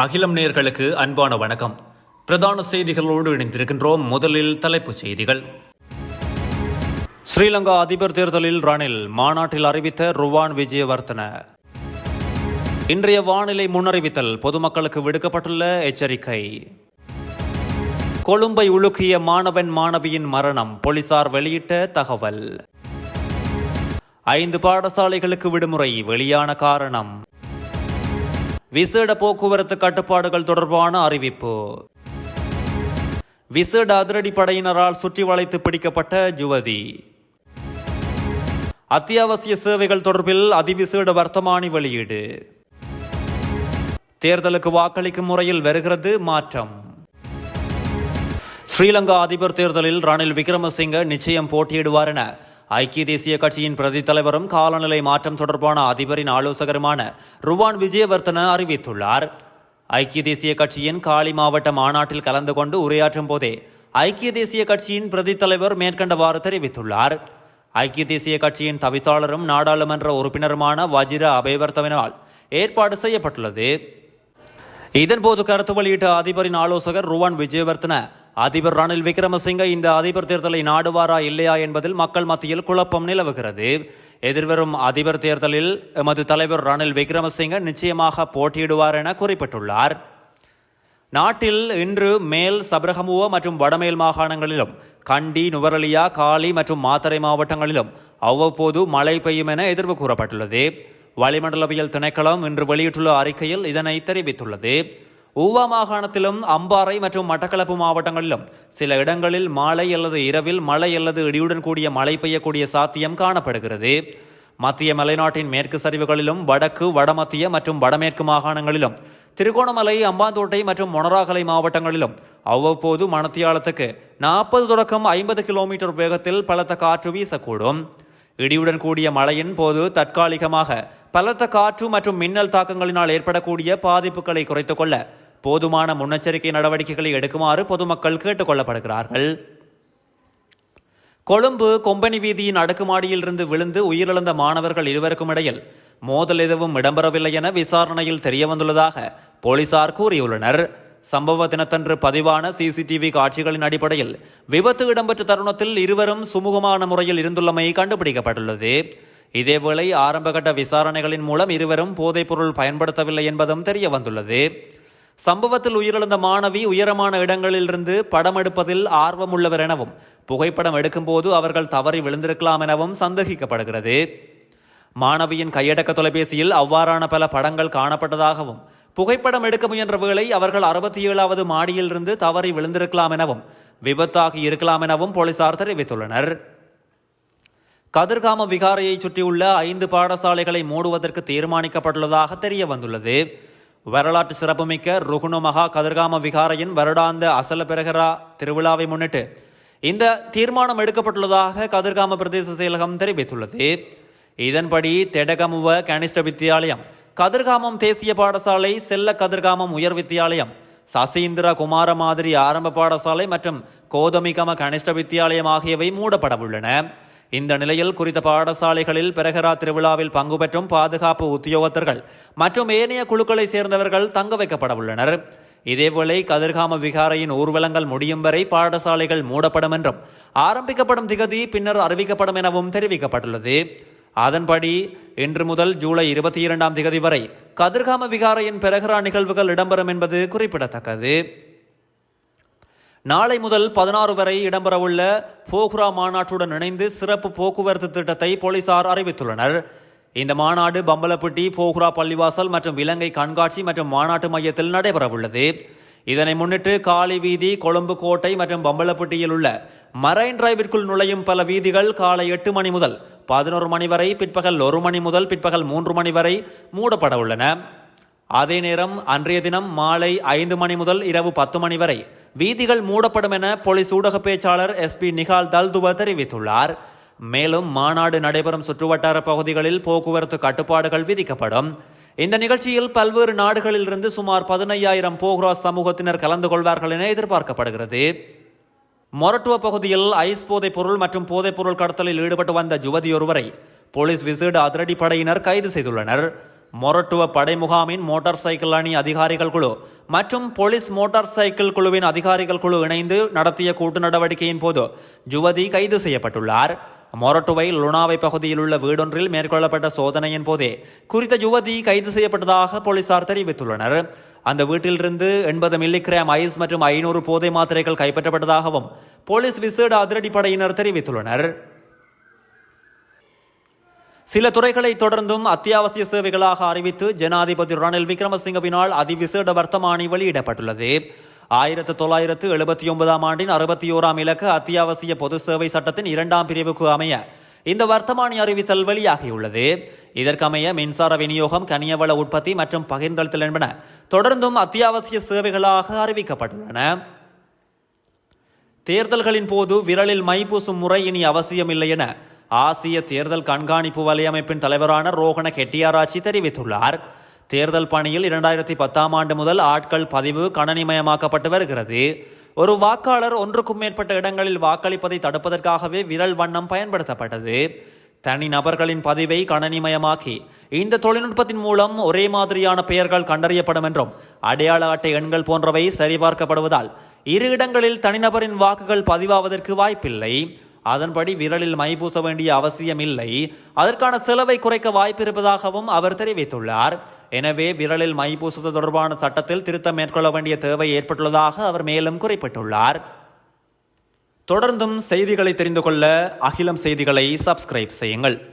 அகிலம் நேர்களுக்கு அன்பான வணக்கம். பிரதான செய்திகளோடு இணைந்திருக்கின்றோம். முதலில் தலைப்புச் செய்திகள். ஸ்ரீலங்கா அதிபர் தேர்தலில் ரணில் மாநாட்டில் அறிவித்த ருவான் விஜயவர்த்தன. இன்றைய வானிலை முன்னறிவித்தல். பொதுமக்களுக்கு விடுக்கப்பட்டுள்ள எச்சரிக்கை. கொழும்பை உலுக்கிய மாணவன் மாணவியின் மரணம். போலீசார் வெளியிட்ட தகவல். ஐந்து பாடசாலைகளுக்கு விடுமுறை. வெளியான காரணம். விசேட போக்குவரத்து கட்டுப்பாடுகள் தொடர்பான அறிவிப்பு. விசேட அதிரடி படையினரால் சுற்றி வளைத்து பிடிக்கப்பட்ட யுவதி. அத்தியாவசிய சேவைகள் தொடர்பில் அதிவிசேட வர்த்தமானி வெளியீடு. தேர்தலுக்கு வாக்களிக்கும் முறையில் வருகிறது மாற்றம். ஸ்ரீலங்கா அதிபர் தேர்தலில் ரணில் விக்ரமசிங்க நிச்சயம் போட்டியிடுவார் என ஐக்கிய தேசிய கட்சியின் பிரதி தலைவரும் காலநிலை மாற்றம் தொடர்பான அதிபரின் ஆலோசகருமான ருவான் விஜயவர்த்தன அறிவித்துள்ளார். ஐக்கிய தேசிய கட்சியின் காலி மாவட்ட மாநாட்டில் கலந்து கொண்டு உரையாற்றும் போதே ஐக்கிய தேசிய கட்சியின் பிரதி தலைவர் மேற்கண்டவாறு தெரிவித்துள்ளார். ஐக்கிய தேசிய கட்சியின் தவிசாளரும் நாடாளுமன்ற உறுப்பினருமான வஜிர அபயவர்த்தவினால் ஏற்பாடு செய்யப்பட்டுள்ளது. இதன்போது கருத்து வெளியிட்ட அதிபரின் ஆலோசகர் ருவான் விஜயவர்த்தன அதிபர் ரணில் விக்ரமசிங்க இந்த அதிபர் தேர்தலை நாடுவாரா இல்லையா என்பதில் மக்கள் மத்தியில் குழப்பம் நிலவுகிறது. எதிர்வரும் அதிபர் தேர்தலில் எமது தலைவர் ரணில் விக்ரமசிங்க நிச்சயமாக போட்டியிடுவார் என குறிப்பிட்டுள்ளார். நாட்டில் இன்று மேல் சபரகமுவ மற்றும் வடமேல் மாகாணங்களிலும் கண்டி நுவரலியா காலி மற்றும் மாத்தறை மாவட்டங்களிலும் அவ்வப்போது மழை பெய்யும் என எதிர்வு கூறப்பட்டுள்ளது. வளிமண்டலவியல் திணைக்களம் இன்று வெளியிட்டுள்ள அறிக்கையில் இதனை தெரிவித்துள்ளது. ஊவா மாகாணத்திலும் அம்பாறை மற்றும் மட்டக்களப்பு மாவட்டங்களிலும் சில இடங்களில் மாலை அல்லது இரவில் மழை அல்லது இடியுடன் கூடிய மழை பெய்யக்கூடிய சாத்தியம் காணப்படுகிறது. மத்திய மலைநாட்டின் மேற்கு சரிவுகளிலும் வடக்கு வடமத்திய மற்றும் வடமேற்கு மாகாணங்களிலும் திருகோணமலை அம்பாந்தோட்டை மற்றும் மொனராகலை மாவட்டங்களிலும் அவ்வப்போது மணத்தியாலத்துக்கு நாற்பது தொடக்கம் ஐம்பது கிலோமீட்டர் வேகத்தில் பலத்த காற்று வீசக்கூடும். இடியுடன் கூடிய மழையின் போது தற்காலிகமாக பலத்த காற்று மற்றும் மின்னல் தாக்கங்களினால் ஏற்படக்கூடிய பாதிப்புகளை குறைத்துக் கொள்ள போதுமான முன்னெச்சரிக்கை நடவடிக்கைகளை எடுக்குமாறு பொதுமக்கள் கேட்டுக்கொள்ளப்படுகிறார்கள். கொழும்பு கொம்பனி வீதியின் அடுக்குமாடியில் இருந்து விழுந்து உயிரிழந்த மாணவர்கள் இருவருக்கும் இடையில் மோதல் எதுவும் இடம்பெறவில்லை என விசாரணையில் தெரியவந்துள்ளதாக போலீசார் கூறியுள்ளனர். சம்பவ தினத்தன்று பதிவான சிசிடிவி காட்சிகளின் அடிப்படையில் விபத்து இடம்பெற்ற தருணத்தில் இருவரும் சுமூகமான முறையில் இருந்துள்ளமை கண்டுபிடிக்கப்பட்டுள்ளது. இதேவேளை ஆரம்பகட்ட விசாரணைகளின் மூலம் இருவரும் போதைப்பொருள் பயன்படுத்தவில்லை என்பதும் தெரிய வந்துள்ளது சம்பவத்தில் உயிரிழந்த மாணவி உயரமான இடங்களிலிருந்து படம் எடுப்பதில் ஆர்வமுள்ளவர் எனவும் புகைப்படம் எடுக்கும்போது அவர்கள் தவறி விழுந்திருக்கலாம் எனவும் சந்தேகிக்கப்படுகிறது. மாணவியின் கையடக்க தொலைபேசியில் அவ்வாறான பல படங்கள் காணப்பட்டதாகவும் புகைப்படம் எடுக்க முயன்ற வேளை அவர்கள் அறுபத்தி ஏழாவது மாடியிலிருந்து தவறி விழுந்திருக்கலாம் எனவும் விபத்தாகி இருக்கலாம் எனவும் போலீசார் தெரிவித்துள்ளனர். கதிர்காம விகாரையை சுற்றியுள்ள ஐந்து பாடசாலைகளை மூடுவதற்கு தீர்மானிக்கப்பட்டுள்ளதாக தெரிய வந்துள்ளது வரலாற்று சிறப்புமிக்க ருகுண மகா கதிர்காம விகாரையின் வருடாந்த அசல பெருகரா திருவிழாவை முன்னிட்டு இந்த தீர்மானம் எடுக்கப்பட்டுள்ளதாக கதிர்காம பிரதேச செயலகம் தெரிவித்துள்ளது. இதன்படி தெடகமுவ கனிஷ்ட வித்தியாலயம் கதிர்காமம் தேசிய பாடசாலை செல்ல கதிர்காமம் உயர் வித்தியாலயம் சசீந்திர குமார மாதிரி ஆரம்ப பாடசாலை மற்றும் கோதமிகம கனிஷ்ட வித்தியாலயம் ஆகியவை மூடப்படவுள்ளன. இந்த நிலையில் குறித்த பாடசாலைகளில் பிரகரா திருவிழாவில் பங்கு பெற்றும் பாதுகாப்பு உத்தியோகத்தர்கள் மற்றும் ஏனைய குழுக்களை சேர்ந்தவர்கள் தங்க வைக்கப்பட உள்ளனர். இதேவேளை கதிர்காம விகாரையின் ஊர்வலங்கள் முடியும் வரை பாடசாலைகள் மூடப்படும் என்றும் ஆரம்பிக்கப்படும் திகதி பின்னர் அறிவிக்கப்படும் எனவும் தெரிவிக்கப்பட்டுள்ளது. அதன்படி இன்று முதல் ஜூலை இருபத்தி இரண்டாம் திகதி வரை கதிர்காம விகாரையின் பிரகரா நிகழ்வுகள் இடம்பெறும் என்பது குறிப்பிடத்தக்கது. நாளை முதல் பதினாறு வரை இடம்பெறவுள்ள போக்ரா மாநாட்டுடன் இணைந்து சிறப்பு போக்குவரத்து திட்டத்தை போலீசார் அறிவித்துள்ளனர். இந்த மாநாடு பம்பலப்பட்டி போக்ரா பள்ளிவாசல் மற்றும் இலங்கை கண்காட்சி மற்றும் மாநாட்டு மையத்தில் நடைபெறவுள்ளது. இதனை முன்னிட்டு காலி வீதி கொழும்பு கோட்டை மற்றும் பம்பலப்பட்டியில் உள்ள மரைன் டிரைவிற்குள் நுழையும் பல வீதிகள் காலை எட்டு மணி முதல் பதினோரு மணி வரை பிற்பகல் ஒரு மணி முதல் பிற்பகல் மூன்று மணி வரை மூடப்பட உள்ளன அதே நேரம் அன்றைய தினம் மாலை ஐந்து மணி முதல் இரவு பத்து மணி வரை வீதிகள் மூடப்படும் என போலீஸ் ஊடக பேச்சாளர் எஸ்பி நிகால் தல்துவா தெரிவித்துள்ளார். மேலும் மாநாடு நடைபெறும் சுற்றுவட்டார பகுதிகளில் போக்குவரத்து கட்டுப்பாடுகள் விதிக்கப்படும். இந்த நிகழ்ச்சியில் பல்வேறு நாடுகளிலிருந்து சுமார் பதினையாயிரம் போக்ராஸ் சமூகத்தினர் கலந்து கொள்வார்கள் என எதிர்பார்க்கப்படுகிறது. மொரட்டுவ பகுதியில் ஐஸ் போதைப் பொருள் மற்றும் போதைப் பொருள் கடத்தலில் ஈடுபட்டு வந்த யுவதியொருவரை போலீஸ் விசேட அதிரடிப்படையினர் கைது செய்துள்ளனர். மொரட்டுவ படை முகாமின் மோட்டார் சைக்கிள் அணி அதிகாரிகள் குழு மற்றும் போலீஸ் மோட்டார் சைக்கிள் குழுவின் அதிகாரிகள் குழு இணைந்து நடத்திய கூட்டு நடவடிக்கையின் போது யுவதி கைது செய்யப்பட்டுள்ளார். மொரட்டுவை லுணாவை பகுதியில் உள்ள வீடொன்றில் மேற்கொள்ளப்பட்ட சோதனையின் போதே குறித்த யுவதி கைது செய்யப்பட்டதாக போலீசார் தெரிவித்துள்ளனர். அந்த வீட்டிலிருந்து எண்பது மில்லிகிராம் ஐஸ் மற்றும் ஐநூறு போதை மாத்திரைகள் கைப்பற்றப்பட்டதாகவும் போலீஸ் விசேட அதிரடிப்படையினர் தெரிவித்துள்ளனர். சில துறைகளை தொடர்ந்தும் அத்தியாவசிய சேவைகளாக அறிவித்து ஜனாதிபதி ரணில் விக்ரமசிங்கவினால் அதிவிசேட வர்த்தமானி வெளியிடப்பட்டுள்ளது. ஆயிரத்து தொள்ளாயிரத்து எழுபத்தி ஒன்பதாம் ஆண்டின் அறுபத்தி ஓராம் இலக்கு அத்தியாவசிய பொது சேவை சட்டத்தின் இரண்டாம் பிரிவுக்கு அமைய இந்த வர்த்தமானி அறிவித்தல் வெளியாகியுள்ளது. இதற்கமைய மின்சார விநியோகம் கனியவள உற்பத்தி மற்றும் பகிர்ந்தளித்தல் என்பன தொடர்ந்தும் அத்தியாவசிய சேவைகளாக அறிவிக்கப்பட்டுள்ளன. தேர்தல்களின் போது விரலில் மை பூசும் முறை இனி அவசியமில்லை என ஆசிய தேர்தல் கண்காணிப்பு வலையமைப்பின் தலைவரான ரோஹண கெட்டியாராச்சி தெரிவித்துள்ளார். தேர்தல் பணியில் இரண்டாயிரத்தி பத்தாம் ஆண்டு முதல் ஆட்கள் பதிவு கணனிமயமாக்கப்பட்டு வருகிறது. ஒரு வாக்காளர் ஒன்றுக்கும் மேற்பட்ட இடங்களில் வாக்களிப்பதை தடுப்பதற்காகவே விரல் வண்ணம் பயன்படுத்தப்பட்டது. தனி நபர்களின் பதிவை கணனிமயமாக்கி இந்த தொழில்நுட்பத்தின் மூலம் ஒரே மாதிரியான பெயர்கள் கண்டறியப்படும் என்றும் அடையாள அட்டை எண்கள் போன்றவை சரிபார்க்கப்படுவதால் இரு இடங்களில் தனிநபரின் வாக்குகள் பதிவாவதற்கு வாய்ப்பில்லை. அதன்படி விரலில் மை பூச வேண்டிய அவசியமில்லை. அதற்கான செலவை குறைக்க வாய்ப்பிருப்பதாகவும் அவர் தெரிவித்துள்ளார். எனவே விரலில் மை பூசுவது தொடர்பான சட்டத்தில் திருத்தம் மேற்கொள்ள வேண்டிய தேவை ஏற்பட்டுள்ளதாக அவர் மேலும் குறிப்பிட்டுள்ளார். தொடர்ந்தும் செய்திகளை தெரிந்து கொள்ள அகிலம் செய்திகளை சப்ஸ்கிரைப் செய்யுங்கள்.